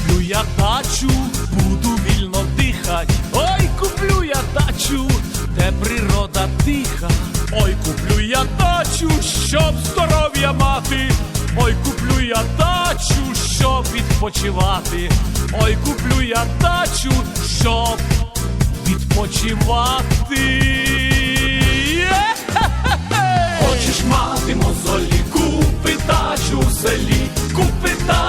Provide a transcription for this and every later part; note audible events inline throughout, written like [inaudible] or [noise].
куплю я дачу, буду вільно дихать, ой, куплю я дачу, де природа тиха, ой, куплю я дачу, щоб здоров'я мати, ой, куплю я дачу, щоб відпочивати, ой, куплю я дачу, щоб відпочивати. Хочеш мати мозолі, купи дачу в селі, купи дачу.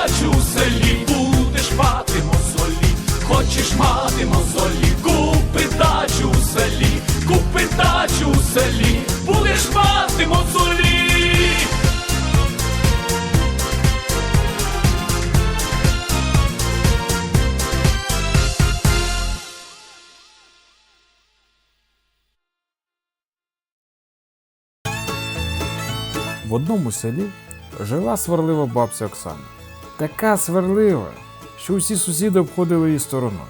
В одному селі жила сварлива бабця Оксана. Така сварлива, що усі сусіди обходили її стороною.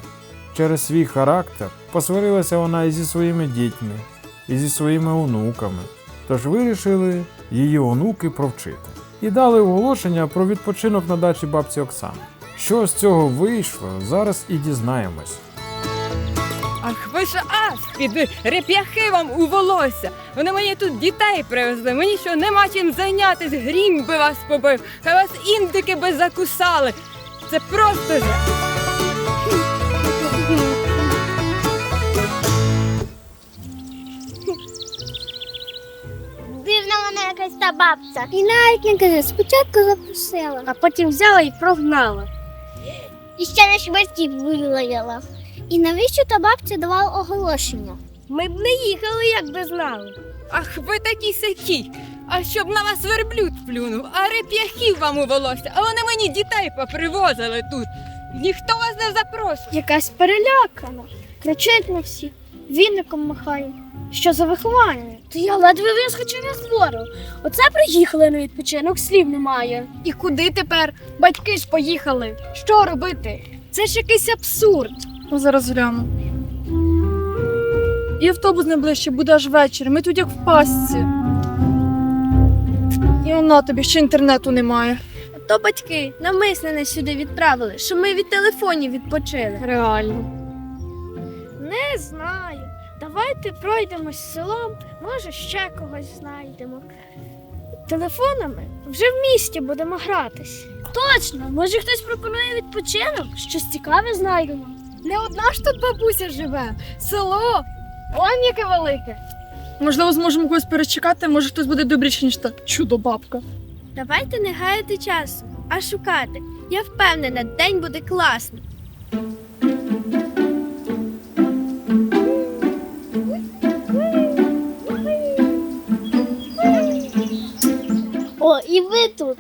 Через свій характер посварилася вона і зі своїми дітьми, і зі своїми онуками. Тож вирішили її онуки провчити. І дали оголошення про відпочинок на дачі бабці Оксани. Що з цього вийшло, зараз і дізнаємось. Ах, ви ж аспіди, реп'яхи вам у волосся. Вони мені тут дітей привезли. Мені що нема чим зайнятись, грім би вас побив, хай вас індики би закусали. Це просто ж. Дивна вона якась та бабця. І навіть не каже, спочатку запросила, а потім взяла і прогнала. І ще на швидків вилаяла. І навіщо та бабця давала оголошення? Ми б не їхали, якби знали. Ах, ви такі сякі. А щоб на вас верблюд плюнув, а реп'яхів вам у волосся, а вони мені дітей попривозили тут. Ніхто вас не запрошує. Якась перелякана. Кричить на всіх, віником махає. Що за виховання? То я ледве вискочив із двору. Оце приїхали на відпочинок, слів немає. І куди тепер? Батьки ж поїхали. Що робити? Це ж якийсь абсурд. Ну, зараз гляну. І автобус найближче буде аж ввечері. Ми тут як в пастці. І вона тобі ще інтернету немає. То батьки навмисне нас сюди відправили, щоб ми від телефонів відпочили. Реально. Не знаю. Давайте пройдемось селом, може ще когось знайдемо. Телефонами вже в місті будемо гратись. Точно, може хтось пропонує відпочинок, щось цікаве знайдемо. Не одна ж тут бабуся живе, село. Он яке велике. Можливо, зможемо когось перечекати, може хтось буде добріший, ніж та чудо-бабка. Давайте не гаяти часу, а шукати. Я впевнена, день буде класний. О, і ви тут.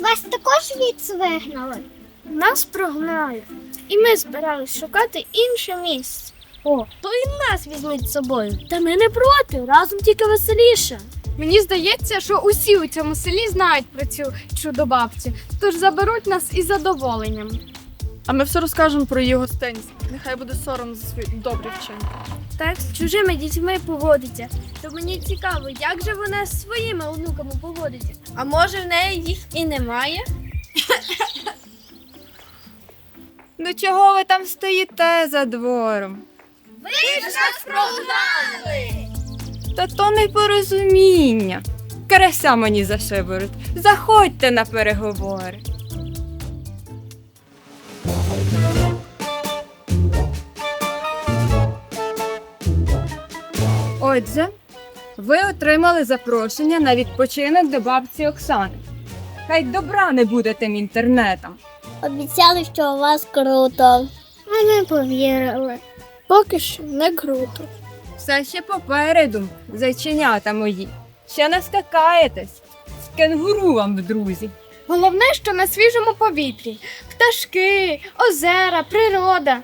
Вас також віц вигнали? Нас прогнали. І ми збирались шукати інше місце. О, то і нас візьмуть з собою. Та ми не проти, разом тільки веселіше. Мені здається, що усі у цьому селі знають про цю чудо-бабцю, тож заберуть нас із задоволенням. А ми все розкажемо про її гостинність. Нехай буде сором за свої добрі вчинки. Так з чужими дітьми поводиться. То мені цікаво, як же вона з своїми онуками поводиться. А може в неї їх і немає? [laughs] Ну чого ви там стоїте за двором? Ви ж нас прогнали! Та то непорозуміння. Карася мені за шиворот. Заходьте на переговори. Отже, ви отримали запрошення на відпочинок до бабці Оксани. Хай добра не буде тим інтернетом. Обіцяли, що у вас круто. А не повірили. Поки що не круто. Все ще попереду, зайченята мої. Ще наскакаєтесь. З кенгуру вам в друзі. Головне, що на свіжому повітрі пташки, озера, природа.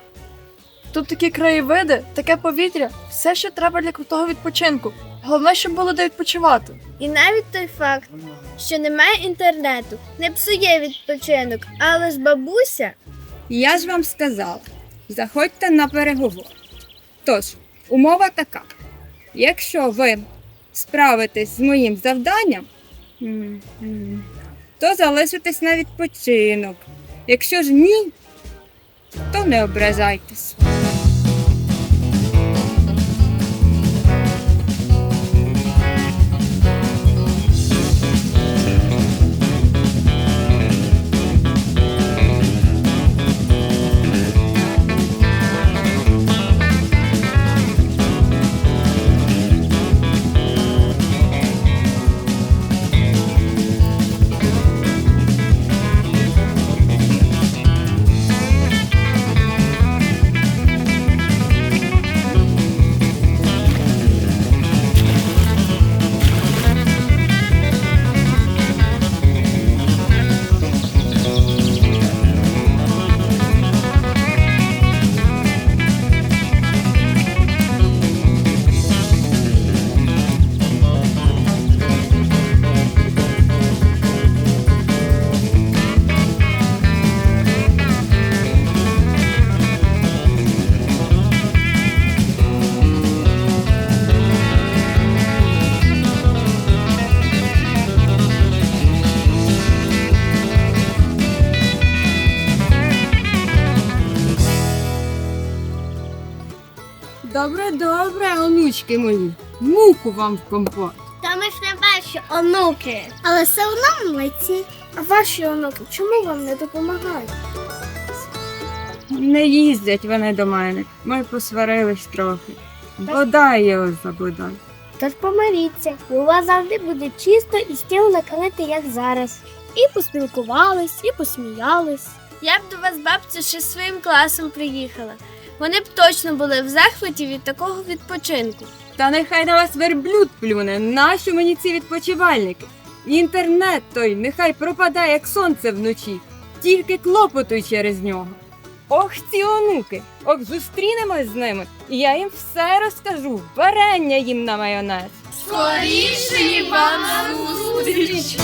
Тут такі краєвиди, таке повітря, все, що треба для крутого відпочинку. Головне, щоб було де відпочивати. І навіть той факт, що немає інтернету, не псує відпочинок, але ж бабуся Я ж вам сказала, заходьте на переговор. Тож, умова така: якщо ви справитесь з моїм завданням, то залишитесь на відпочинок. Якщо ж ні, то не ображайтесь. Добре, онучки мої. Муху вам в компот. Та ми ж не ваші онуки. Але все одно молодці. А ваші онуки чому вам не допомагають? Не їздять вони до мене. Ми посварились трохи. Бодай його забодай. Тож помиріться, і у вас завжди буде чисто і стіл накалити, як зараз. І поспілкувались, і посміялись. Я б до вас, бабцю, ще своїм класом приїхала. Вони б точно були в захваті від такого відпочинку. Та нехай на вас верблюд плюне, нащо мені ці відпочивальники? Інтернет той нехай пропадає, як сонце вночі, тільки клопотуй через нього. Ох, ці онуки! Ох, зустрінемось з ними, і я їм все розкажу, варення їм на майонез. Скоріше вам зустріч!